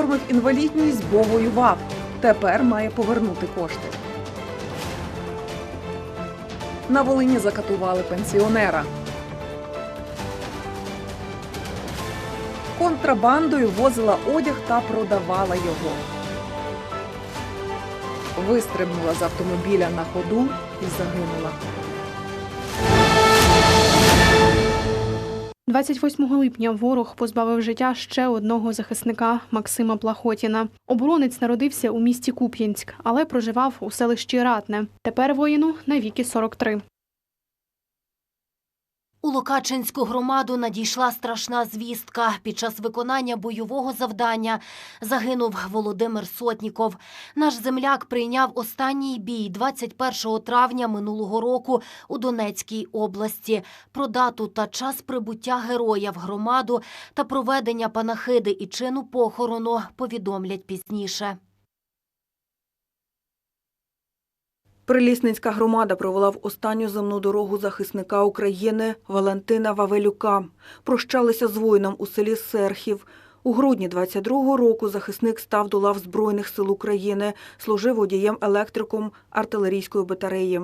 оформив інвалідність, бо воював. Тепер має повернути кошти. На Волині закатували пенсіонера. Контрабандою возила одяг та продавала його. Вистрибнула з автомобіля на ходу і загинула. 28 липня ворог позбавив життя ще одного захисника Максима Плахотіна. Оборонець народився у місті Куп'янськ, але проживав у селищі Ратне. Тепер воїну на віки 43. У Локачинську громаду надійшла страшна звістка. Під час виконання бойового завдання загинув Володимир Сотніков. Наш земляк прийняв останній бій 21 травня минулого року у Донецькій області. Про дату та час прибуття героя в громаду та проведення панахиди і чину похорону повідомлять пізніше. Прилісницька громада провела в останню земну дорогу захисника України Валентина Вавелюка. Прощалися з воїном у селі Серхів. У грудні 22-го року захисник став до лав Збройних сил України, служив водієм-електриком артилерійської батареї.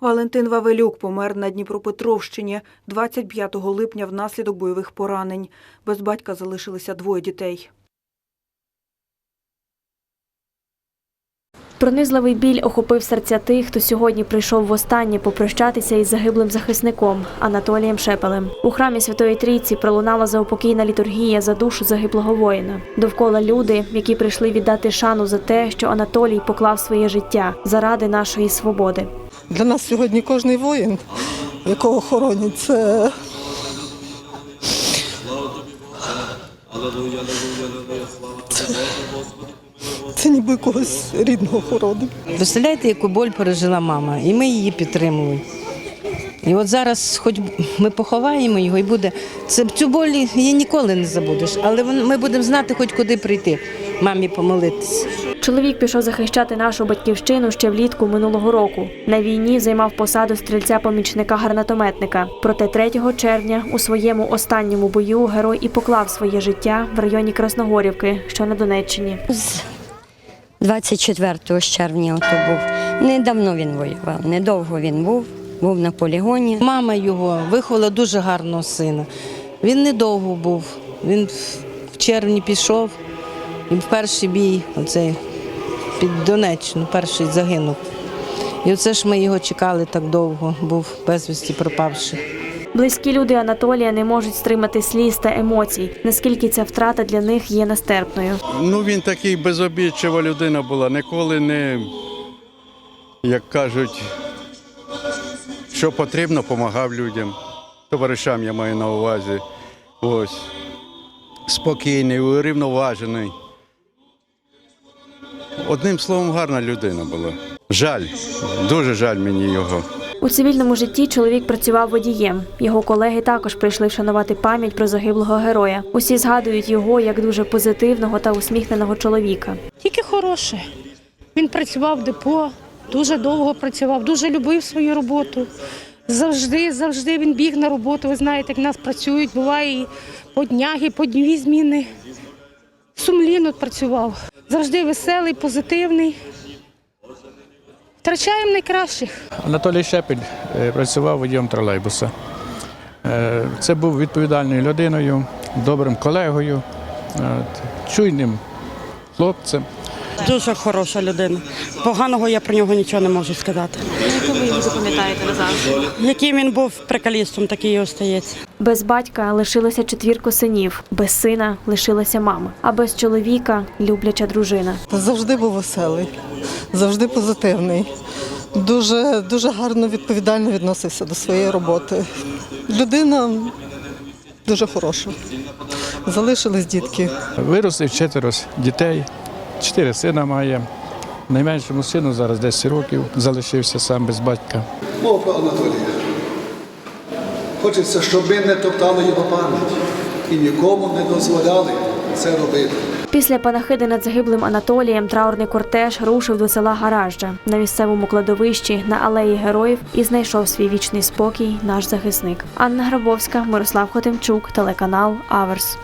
Валентин Вавелюк помер на Дніпропетровщині 25 липня внаслідок бойових поранень. Без батька залишилися двоє дітей. Пронизливий біль охопив серця тих, хто сьогодні прийшов востаннє попрощатися із загиблим захисником Анатолієм Шепелем. У храмі Святої Трійці пролунала заупокійна літургія за душу загиблого воїна. Довкола люди, які прийшли віддати шану за те, що Анатолій поклав своє життя заради нашої свободи. Для нас сьогодні кожний воїн, якого хоронять, це це ніби когось рідного хоронить. Представляєте, яку боль пережила мама, і ми її підтримуємо. І от зараз, хоч ми поховаємо його, і буде це цю боль її ніколи не забудеш, але ми будемо знати, хоч куди прийти, мамі помолитися. Чоловік пішов захищати нашу батьківщину ще влітку минулого року. На війні займав посаду стрільця-помічника гарнатометника. Проте 3 червня у своєму останньому бою герой і поклав своє життя в районі Красногорівки, що на Донеччині. З 24 червня ото був. Недавно він воював, недовго він був, був на полігоні. Мама його виховала дуже гарного сина. Він недовго був. Він в червні пішов і в перший бій, оцей під Донеччину, перший загинув. І оце ж ми його чекали так довго, був безвісті пропавший. Близькі люди Анатолія не можуть стримати сліз та емоцій, наскільки ця втрата для них є нестерпною. Ну він такий безобідчива людина була, ніколи не, як кажуть, що потрібно, допомагав людям. Товаришам я маю на увазі. Ось. Спокійний, урівноважений. Одним словом, гарна людина була. Жаль, дуже жаль мені його. У цивільному житті чоловік працював водієм. Його колеги також прийшли вшанувати пам'ять про загиблого героя. Усі згадують його як дуже позитивного та усміхненого чоловіка. Тільки хороше. Він працював в депо, дуже довго працював, дуже любив свою роботу. Завжди, завжди він біг на роботу. Ви знаєте, як нас працюють, буває і по днях, і по дніві зміни. Сумлінно працював. Завжди веселий, позитивний. Втрачаємо найкращих. Анатолій Шепель е, працював водієм тролейбуса. Е, Це був відповідальною людиною, добрим колегою, чуйним хлопцем. Дуже хороша людина. Поганого я про нього нічого не можу сказати. Яку ви його запам'ятаєте назавжди? Яким він був прикалістом, такий і остається. Без батька лишилося четвірко синів, без сина лишилася мама, а без чоловіка любляча дружина. Завжди був веселий, завжди позитивний. Дуже, дуже гарно відповідально відносився до своєї роботи. Людина дуже хороша. Залишились дітки. Виростив четверо дітей, чотири сина має. Найменшому сину зараз 10 років, залишився сам без батька. Мов про Анатолія. Хочеться, щоб ми не топтали його пам'ять і нікому не дозволяли це робити. Після панахиди над загиблим Анатолієм траурний кортеж рушив до села Гаражджа на місцевому кладовищі на алеї героїв і знайшов свій вічний спокій наш захисник. Анна Грабовська, Мирослав Хотимчук, телеканал Аверс.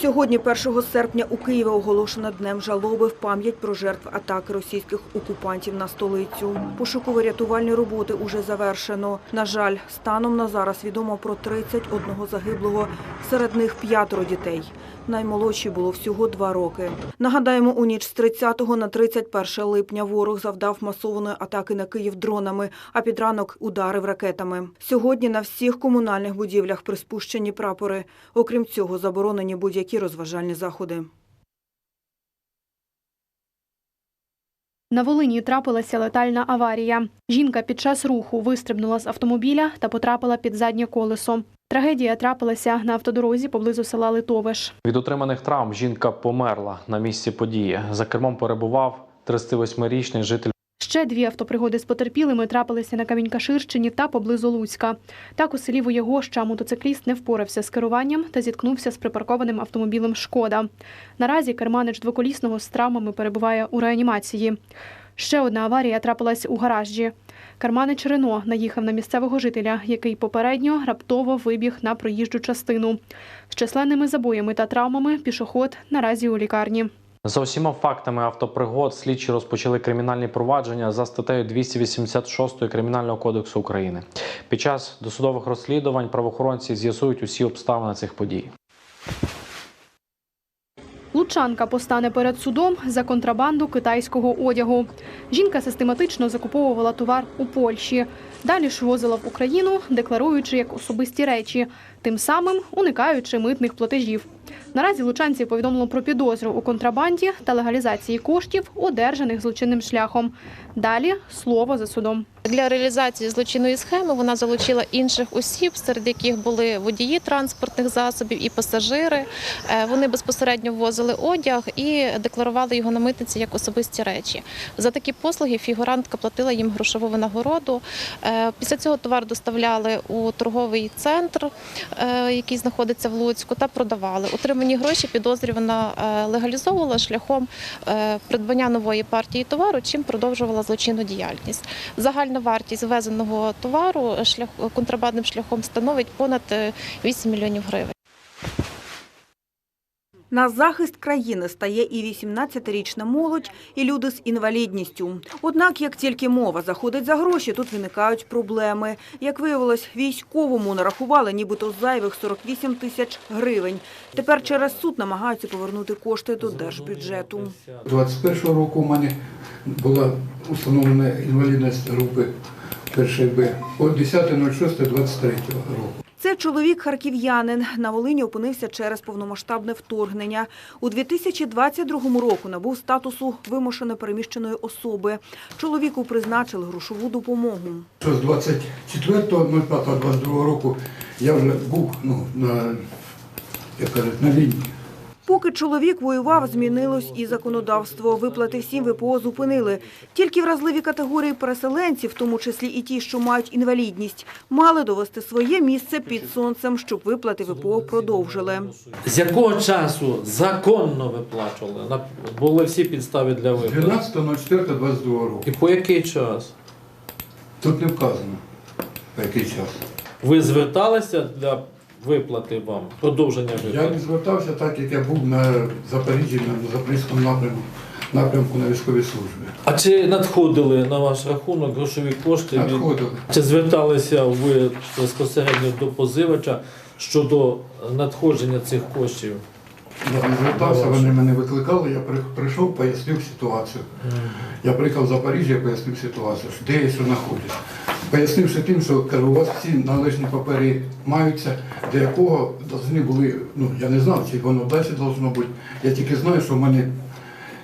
Сьогодні, 1 серпня, у Києві оголошено днем жалоби в пам'ять про жертв атаки російських окупантів на столицю. Пошуково-рятувальні роботи уже завершено. На жаль, станом на зараз відомо про 31 загиблого, серед них п'ятеро дітей. Наймолодшій було всього два роки. Нагадаємо, у ніч з 30 на 31 липня ворог завдав масованої атаки на Київ дронами, а під ранок ударив ракетами. Сьогодні на всіх комунальних будівлях приспущені прапори. Окрім цього, заборонені будь-які розважальні заходи. На Волині трапилася летальна аварія. Жінка під час руху вистрибнула з автомобіля та потрапила під заднє колесо. Трагедія трапилася на автодорозі поблизу села Литовиш. Від отриманих травм жінка померла на місці події. За кермом перебував 38-річний житель. Ще дві автопригоди з потерпілими трапилися на Камінькаширщині та поблизу Луцька. Так у селі Воєгоща мотоцикліст не впорався з керуванням та зіткнувся з припаркованим автомобілем Шкода. Наразі керманич двоколісного з травмами перебуває у реанімації. Ще одна аварія трапилась у гаражі. Керманич Рено наїхав на місцевого жителя, який попередньо раптово вибіг на проїжджу частину. З численними забоями та травмами пішоход наразі у лікарні. За усіма фактами автопригод слідчі розпочали кримінальні провадження за статтею 286 Кримінального кодексу України. Під час досудових розслідувань правоохоронці з'ясують усі обставини цих подій. Лучанка постане перед судом за контрабанду китайського одягу. Жінка систематично закуповувала товар у Польщі. Далі ж возила в Україну, декларуючи як особисті речі, тим самим уникаючи митних платежів. Наразі лучанці повідомили про підозру у контрабанді та легалізації коштів, одержаних злочинним шляхом. Далі слово за судом. Для реалізації злочинної схеми вона залучила інших осіб, серед яких були водії транспортних засобів і пасажири. Е, Вони безпосередньо ввозили одяг і декларували його на митниці як особисті речі. За такі послуги фігурантка платила їм грошову винагороду. Е, Після цього товар доставляли у торговий центр, е, який знаходиться в Луцьку, та продавали. Отримані гроші підозрювана е, легалізовувала шляхом придбання нової партії товару, чим продовжувала злочинну діяльність. Загальна вартість ввезеного товару контрабандним шляхом становить понад е, 8 мільйонів гривень. На захист країни стає і 18-річна молодь, і люди з інвалідністю. Однак, як тільки мова заходить за гроші, тут виникають проблеми. Як виявилось, військовому нарахували нібито зайвих 48 тисяч гривень. Тепер через суд намагаються повернути кошти до держбюджету. 21 року у мене була установлена інвалідність групи першої Б по 10.06.23 року. Це чоловік харків'янин. На Волині опинився через повномасштабне вторгнення. У 2022 року набув статусу вимушено переміщеної особи. Чоловіку призначили грошову допомогу. З 24.05.22 року я вже був ну, на лінії. Поки чоловік воював, змінилось і законодавство. Виплати всім ВПО зупинили. Тільки вразливі категорії переселенців, в тому числі і ті, що мають інвалідність, мали довести своє місце під сонцем, щоб виплати ВПО продовжили. З якого часу законно виплачували? На- Були всі підстави для виплати. 12.04.22 року. І по який час? Тут не вказано, по який час. Ви зверталися для виплати вам, продовження Я не виплати? звертався так, як я був на Запоріжжі, на Запорізькому напрямку, напрямку на військовій службі. А чи надходили на ваш рахунок грошові кошти? від- Надходили. Чи зверталися ви безпосередньо до позивача щодо надходження цих коштів? Я не звертався, вони мене викликали, я при- прийшов, пояснив ситуацію. Я приїхав в Запоріжжя, пояснив ситуацію, де я знаходжусь. Пояснивши тим, що кажу, у вас всі належні папери маються, до якого повинні були, ну я не знав, чи воно далі должно бути. Я тільки знаю, що в мене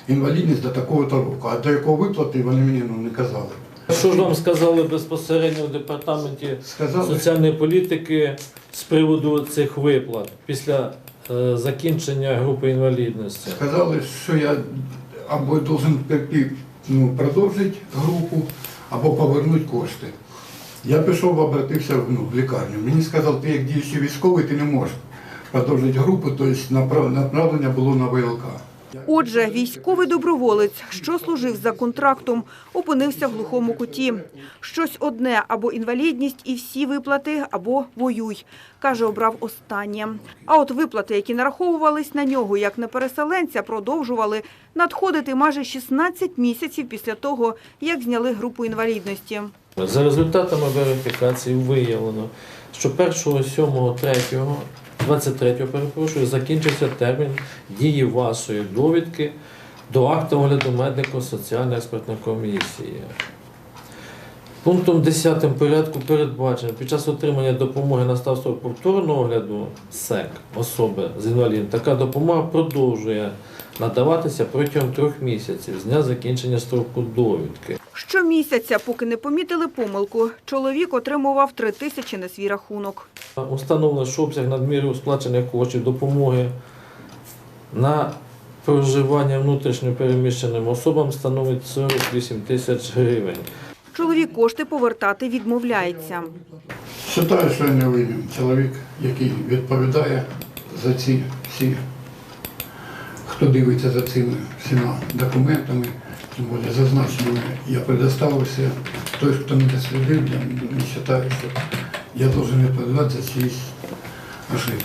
інвалідність до такого-то року, а до якого виплати вони мені ну, не казали. Що ж вам сказали безпосередньо в департаменті Сказали. соціальної політики з приводу цих виплат після е, закінчення групи інвалідності? Сказали, що я або должен ну, продовжити групу, або повернути кошти. Я пішов, обратився ну, в лікарню. Мені сказали, ти як діючий військовий, ти не можеш продовжити групу, тобто направ- направлення було на ВЛК. Отже, військовий доброволець, що служив за контрактом, опинився в глухому куті. Щось одне або інвалідність і всі виплати, або воюй. Каже, обрав останнє. А от виплати, які нараховувались на нього як на переселенця, продовжували надходити майже 16 місяців після того, як зняли групу інвалідності. За результатами верифікації виявлено, що 1.7.3, 23 перепрошую, закінчився термін дії вашої довідки до акту огляду медико-соціальної експертної комісії. Пунктом 10 порядку передбачено під час отримання допомоги на ставство повторного огляду СЕК особи з інвалідом, така допомога продовжує надаватися протягом трьох місяців з дня закінчення строку довідки. Щомісяця, поки не помітили помилку, чоловік отримував 3 тисячі на свій рахунок. Установлено, що обсяг надміру сплачених коштів допомоги на проживання внутрішньо переміщеним особам становить 48 тисяч гривень. Чоловік кошти повертати відмовляється. Вважаю, що я не винен. Чоловік, який відповідає за ці всі, хто дивиться за цими всіма документами, тим більше зазначеними, я предоставився. Той, хто не дослідив, я не вважаю, що я должен відповідати за чиїсь ошибки.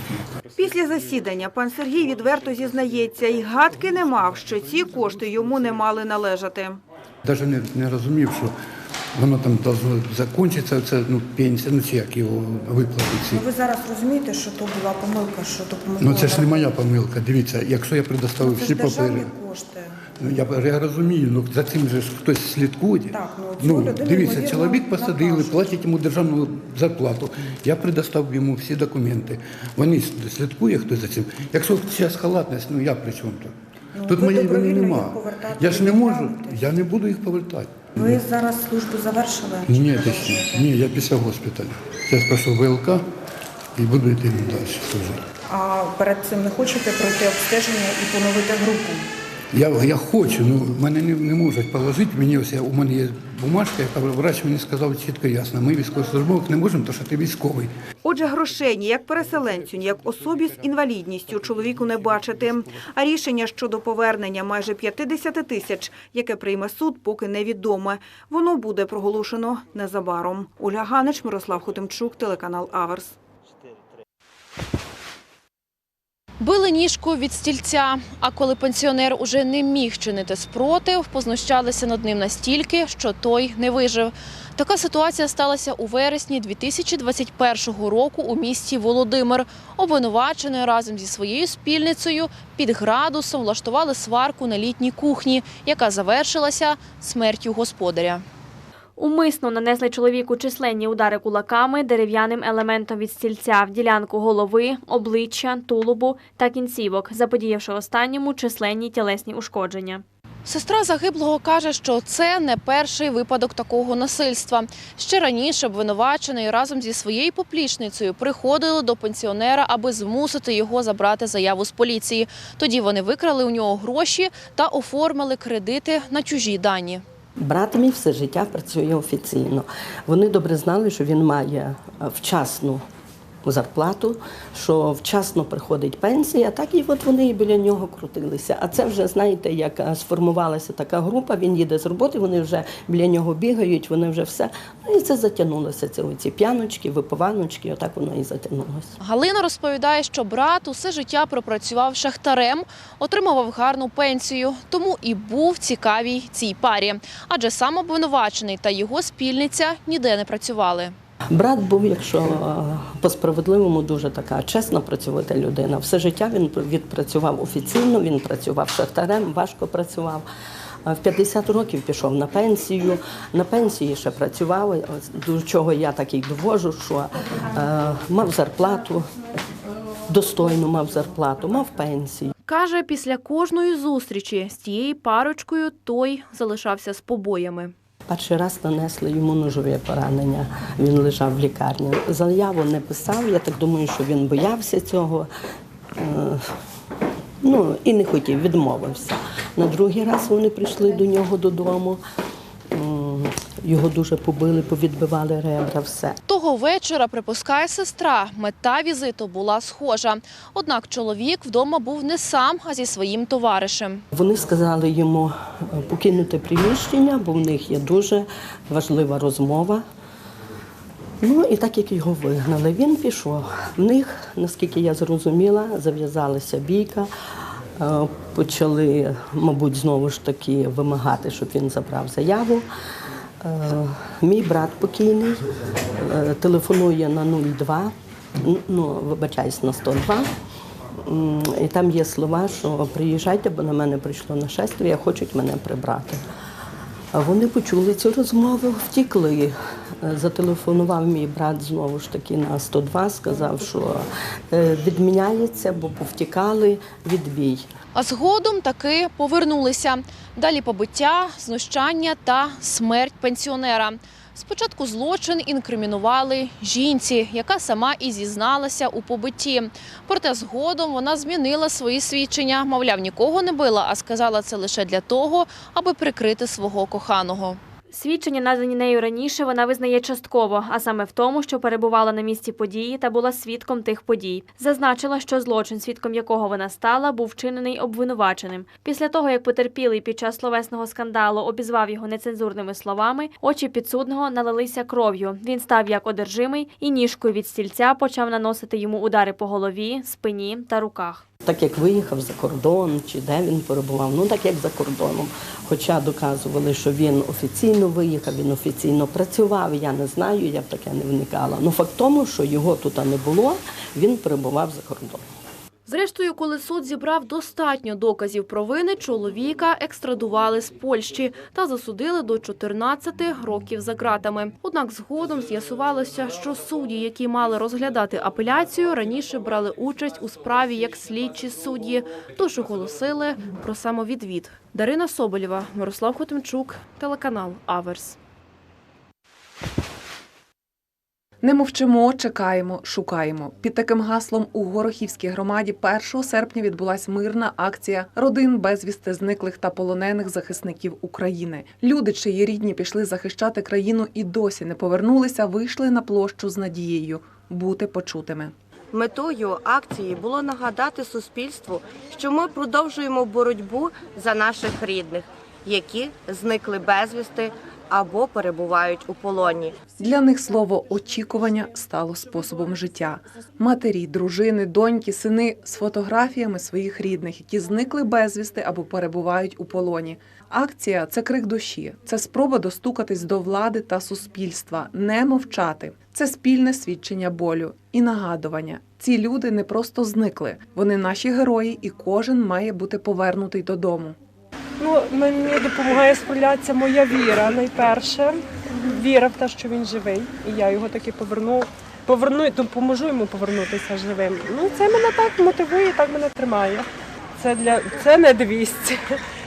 Після засідання пан Сергій відверто зізнається, і гадки не мав, що ці кошти йому не мали належати. Навіть не, не розумів, що воно там должно закінчитися, це ну, пенсія, ну чи як його виплатити. ці. Ви зараз розумієте, що то була помилка, що то помилка. Ну це ж не моя помилка. Дивіться, якщо я предоставив Це всі папери. кошти. Ну я, я розумію, ну за цим же ж хтось слідкує. Так, ну, ну дивіться, чоловік посадили, накажуть. платять йому державну зарплату. Я предоставив йому всі документи. Вони слідкує хтось за цим. Якщо зараз халатність, ну я при чому тут? Ну, Тут моєї вини добровільно нема. Я ж не можу, я не буду їх повертати. Ви зараз службу завершили? Ні, ти. Ні, я після госпіталю. Зараз пройшов ВЛК і буду йти далі служити. А перед цим не хочете пройти обстеження і поновити групу? Я, я хочу, ну мене не, не можуть положити. Мені ось я- у мене є бумажка, яка врач мені сказав чітко ясно. Ми військовослужбових не можемо, тому що ти військовий. Отже, грошей ні як переселенцю, ні як особі з інвалідністю чоловіку не бачити. А рішення щодо повернення майже 50 тисяч, яке прийме суд, поки невідоме. Воно буде проголошено незабаром. Ольга Ганич, Мирослав Хотимчук, телеканал Аверс. Били ніжку від стільця, а коли пенсіонер уже не міг чинити спротив, познущалися над ним настільки, що той не вижив. Така ситуація сталася у вересні 2021 року у місті Володимир. Обвинувачений разом зі своєю спільницею під градусом влаштували сварку на літній кухні, яка завершилася смертю господаря. Умисно нанесли чоловіку численні удари кулаками дерев'яним елементом від стільця в ділянку голови, обличчя, тулубу та кінцівок, заподіявши останньому численні тілесні ушкодження. Сестра загиблого каже, що це не перший випадок такого насильства. Ще раніше обвинувачений разом зі своєю поплічницею приходили до пенсіонера, аби змусити його забрати заяву з поліції. Тоді вони викрали у нього гроші та оформили кредити на чужі дані. Брат мій все життя працює офіційно. Вони добре знали, що він має е, вчасну зарплату, що вчасно приходить пенсія, так і от вони і біля нього крутилися. А це вже, знаєте, як е, сформувалася така група, він їде з роботи, вони вже біля нього бігають, вони вже все. Ну і це затягнулося. Це оці п'яночки, випиваночки, отак воно і затягнулося. Галина розповідає, що брат усе життя пропрацював шахтарем, отримував гарну пенсію, тому і був цікавій цій парі. Адже сам обвинувачений та його спільниця ніде не працювали. Брат був, якщо е, по-справедливому, дуже така чесна працьовита людина. Все життя він відпрацював офіційно, він працював шахтарем, важко працював. Е, В 50 років пішов на пенсію. На пенсії ще працював, до чого я так і довожу, що е, мав зарплату, достойну мав зарплату, мав пенсію. Каже, після кожної зустрічі з тією парочкою той залишався з побоями. Перший раз нанесли йому ножове поранення. Він лежав в лікарні. Заяву не писав. Я так думаю, що він боявся цього. Е, Ну і не хотів, відмовився. На другий раз вони прийшли до нього додому. Його дуже побили, повідбивали ребра, все. Того вечора, припускає сестра, мета візиту була схожа. Однак чоловік вдома був не сам, а зі своїм товаришем. Вони сказали йому е, покинути приміщення, бо в них є дуже важлива розмова. Ну і так як його вигнали, він пішов. В них, наскільки я зрозуміла, зав'язалася бійка. Е, Почали, мабуть, знову ж таки вимагати, щоб він забрав заяву. Е, Мій брат покійний е, телефонує на 02, ну, вибачаюсь, на 102. І там є слова, що приїжджайте, бо на мене прийшло нашествие, хочуть мене прибрати. А вони почули цю розмову, втікли. Е, Зателефонував мій брат знову ж таки на 102, сказав, що е, відміняється, бо повтікали відбій. А згодом таки повернулися. Далі побиття, знущання та смерть пенсіонера. Спочатку злочин інкримінували жінці, яка сама і зізналася у побитті. Проте згодом вона змінила свої свідчення. Мовляв, нікого не била, а сказала це лише для того, аби прикрити свого коханого. Свідчення, надані нею раніше, вона визнає частково, а саме в тому, що перебувала на місці події та була свідком тих подій. Зазначила, що злочин, свідком якого вона стала, був вчинений обвинуваченим. Після того, як потерпілий під час словесного скандалу обізвав його нецензурними словами, очі підсудного налилися кров'ю. Він став як одержимий і ніжкою від стільця почав наносити йому удари по голові, спині та руках. Так як виїхав за кордон, чи де він перебував, ну так як за кордоном. Хоча доказували, що він офіційно виїхав, він офіційно працював. Я не знаю, я в таке не вникала. Ну факт тому, що його тут не було, він перебував за кордоном. Зрештою, коли суд зібрав достатньо доказів провини, чоловіка екстрадували з Польщі та засудили до 14 років за ґратами. Однак згодом з'ясувалося, що судді, які мали розглядати апеляцію, раніше брали участь у справі як слідчі судді, тож оголосили про самовідвід. Дарина Соболєва, Мирослав Хотимчук, телеканал Аверс. Не мовчимо, чекаємо, шукаємо. Під таким гаслом у Горохівській громаді 1 серпня відбулась мирна акція родин безвісти зниклих та полонених захисників України. Люди, чиї рідні пішли захищати країну і досі не повернулися, вийшли на площу з надією бути почутими. Метою акції було нагадати суспільству, що ми продовжуємо боротьбу за наших рідних, які зникли безвісти або перебувають у полоні. Для них слово очікування стало способом життя. Матері, дружини, доньки, сини з фотографіями своїх рідних, які зникли безвісти або перебувають у полоні. Акція це крик душі, це спроба достукатись до влади та суспільства, не мовчати. Це спільне свідчення болю і нагадування. Ці люди не просто зникли, вони наші герої, і кожен має бути повернутий додому. Ну, мені допомагає справлятися моя віра найперше. Віра в те, що він живий, і я його таки поверну. Поверну, допоможу йому повернутися живим. Ну, це мене так мотивує, так мене тримає. Це для це не 200,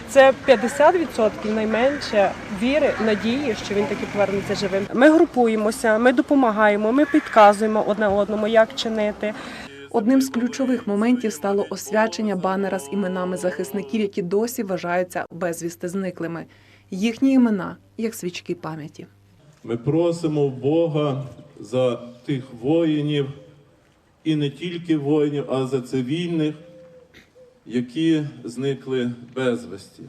це 50% найменше віри, надії, що він таки повернеться живим. Ми групуємося, ми допомагаємо, ми підказуємо одне одному, як чинити. Одним з ключових моментів стало освячення банера з іменами захисників, які досі вважаються безвісти зниклими. Їхні імена як свічки пам'яті. Ми просимо Бога за тих воїнів, і не тільки воїнів, а за цивільних, які зникли безвісті.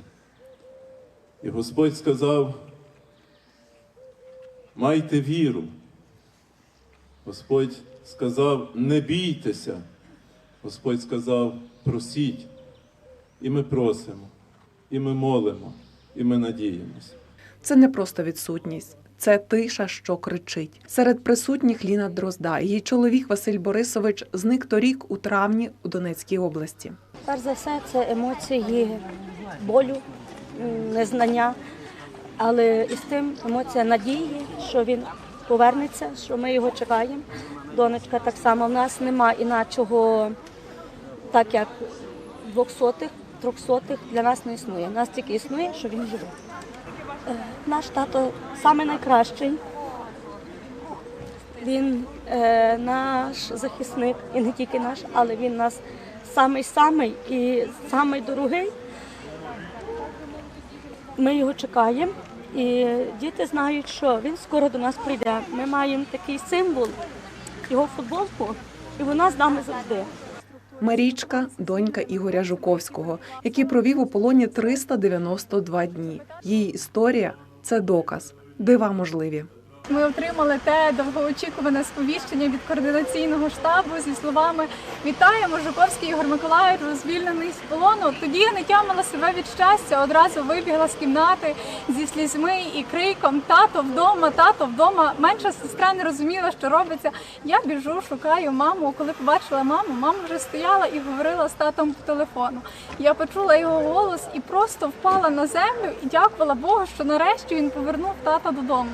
І Господь сказав: майте віру. Господь сказав, не бійтеся. Господь сказав, просіть. І ми просимо, і ми молимо, і ми надіємося. Це не просто відсутність, це тиша, що кричить. Серед присутніх Ліна Дрозда. Її чоловік Василь Борисович зник торік у травні у Донецькій області. Перш за все, це емоції болю, незнання, але із тим емоція надії, що він повернеться, що ми його чекаємо. Донечка так само. В нас нема іначого, так як двохсотих, трьохсотих для нас не існує. У нас тільки існує, що він живе. Е, Наш тато самий найкращий. Він е, наш захисник, і не тільки наш, але він нас самий-самий і самий дорогий. Ми його чекаємо І діти знають, що він скоро до нас прийде. Ми маємо такий символ, його футболку, і вона з нами завжди. Марічка донька Ігоря Жуковського, який провів у полоні 392 дні. Її історія це доказ, дива можливі. Ми отримали те довгоочікуване сповіщення від координаційного штабу зі словами Вітаємо, Жуковський Ігор Миколаївич, звільнений з полону. Тоді я не тямила себе від щастя, одразу вибігла з кімнати зі слізьми і криком Тато вдома, тато вдома. Менша сестра не розуміла, що робиться. Я біжу, шукаю маму. Коли побачила маму, мама вже стояла і говорила з татом по телефону. Я почула його голос і просто впала на землю і дякувала Богу, що нарешті він повернув тата додому.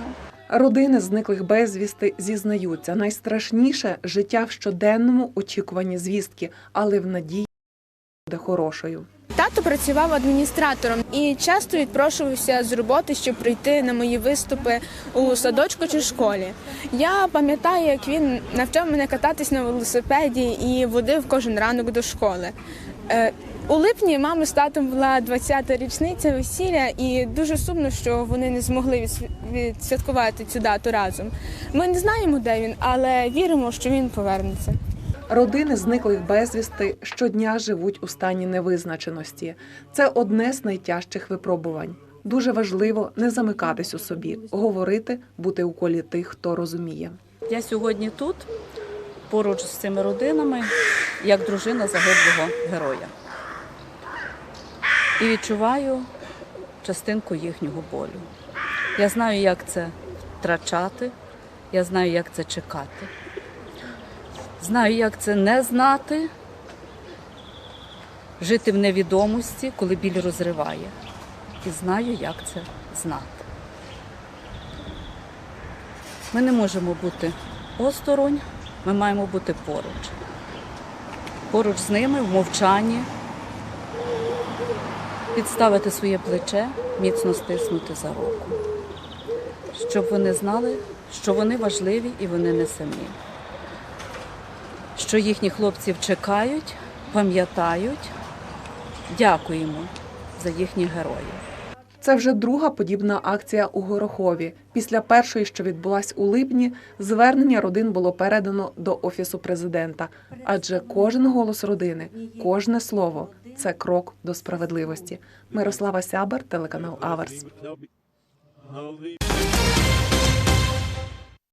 Родини зниклих безвісти зізнаються найстрашніше життя в щоденному очікуванні звістки, але в надії буде хорошою. Тато працював адміністратором і часто відпрошувався з роботи, щоб прийти на мої виступи у садочку чи школі. Я пам'ятаю, як він навчав мене кататись на велосипеді і водив кожен ранок до школи. У липні мами з татом була 20-та річниця весілля, і дуже сумно, що вони не змогли відсвяткувати цю дату разом. Ми не знаємо, де він, але віримо, що він повернеться. Родини зниклих безвісти щодня живуть у стані невизначеності. Це одне з найтяжчих випробувань. Дуже важливо не замикатись у собі, говорити, бути у колі тих, хто розуміє. Я сьогодні тут, поруч з цими родинами, як дружина загиблого героя. І відчуваю частинку їхнього болю. Я знаю, як це втрачати, я знаю, як це чекати. Знаю, як це не знати, жити в невідомості, коли біль розриває. І знаю, як це знати. Ми не можемо бути осторонь, ми маємо бути поруч. Поруч з ними в мовчанні, підставити своє плече, міцно стиснути за руку, щоб вони знали, що вони важливі і вони не самі. Що їхні хлопців чекають, пам'ятають, дякуємо за їхніх героїв. Це вже друга подібна акція у Горохові. Після першої, що відбулась у липні, звернення родин було передано до офісу президента. Адже кожен голос родини, кожне слово це крок до справедливості. Мирослава Сябер, телеканал Аверс.